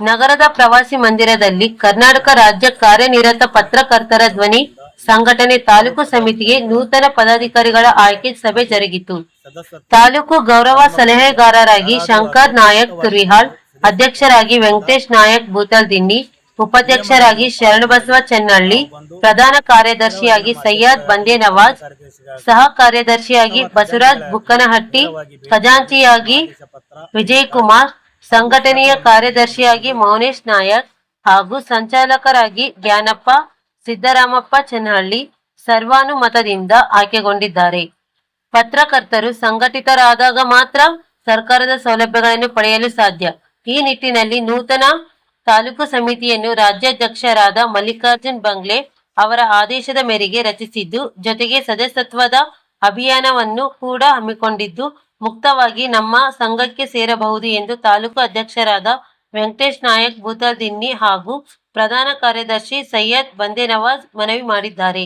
ನಗರದ ಪ್ರವಾಸಿ ಮಂದಿರದಲ್ಲಿ ಕರ್ನಾಟಕ ರಾಜ್ಯ ಕಾರ್ಯನಿರತ ಪತ್ರಕರ್ತರ ಧ್ವನಿ ಸಂಘಟನೆ ತಾಲೂಕು ಸಮಿತಿಗೆ ನೂತನ ಪದಾಧಿಕಾರಿಗಳ ಆಯ್ಕೆ ಸಭೆ ಜರುಗಿತು. ತಾಲೂಕು ಗೌರವ ಸಲಹೆಗಾರರಾಗಿ ಶಂಕರ್ ನಾಯಕ್ ತುರಿಹಾಳ್ ಅಧ್ಯಕ್ಷರಾಗಿ ವೆಂಕಟೇಶ್ ನಾಯಕ್ ಭೂತಲ್ ದಿನ್ನಿ ಉಪಾಧ್ಯಕ್ಷರಾಗಿ ಶರಣಬಸವ ಚೆನ್ನಳ್ಳಿ, ಪ್ರಧಾನ ಕಾರ್ಯದರ್ಶಿಯಾಗಿ ಸಯ್ಯದ್ ಬಂದೆ ನವಾಜ್, ಸಹ ಕಾರ್ಯದರ್ಶಿಯಾಗಿ ಬಸವರಾಜ್ ಬುಕ್ಕನಹಟ್ಟಿ, ಖಜಾಂಚಿಯಾಗಿ ವಿಜಯ್ ಕುಮಾರ್ ಸಂಘಟನೆಯ ಕಾರ್ಯದರ್ಶಿಯಾಗಿ ಮೌನೇಶ್ ನಾಯಕ್ ಹಾಗೂ ಸಂಚಾಲಕರಾಗಿ ಜ್ಞಾನಪ್ಪ, ಸಿದ್ದರಾಮಪ್ಪ ಚೆನ್ನಹಳ್ಳಿ ಸರ್ವಾನುಮತದಿಂದ ಆಯ್ಕೆಗೊಂಡಿದ್ದಾರೆ. ಪತ್ರಕರ್ತರು ಸಂಘಟಿತರಾದಾಗ ಮಾತ್ರ ಸರ್ಕಾರದ ಸೌಲಭ್ಯಗಳನ್ನು ಪಡೆಯಲು ಸಾಧ್ಯ. ಈ ನಿಟ್ಟಿನಲ್ಲಿ ನೂತನ ತಾಲೂಕು ಸಮಿತಿಯನ್ನು ರಾಜ್ಯಾಧ್ಯಕ್ಷರಾದ ಮಲ್ಲಿಕಾರ್ಜುನ್ ಬಂಗ್ಲೆ ಅವರ ಆದೇಶದ ಮೇರೆಗೆ ರಚಿಸಿದ್ದು, ಜೊತೆಗೆ ಸದಸ್ಯತ್ವದ ಅಭಿಯಾನವನ್ನು ಕೂಡ ಹಮ್ಮಿಕೊಂಡಿದ್ದು ಮುಕ್ತವಾಗಿ ನಮ್ಮ ಸಂಘಕ್ಕೆ ಸೇರಬಹುದು ಎಂದು ತಾಲೂಕು ಅಧ್ಯಕ್ಷರಾದ ವೆಂಕಟೇಶ್ ನಾಯಕ್ ಬೂತದಿನ್ನಿ ಹಾಗೂ ಪ್ರಧಾನ ಕಾರ್ಯದರ್ಶಿ ಸೈಯದ್ ಬಂದೇನವಾಜ್ ಮನವಿ ಮಾಡಿದ್ದಾರೆ.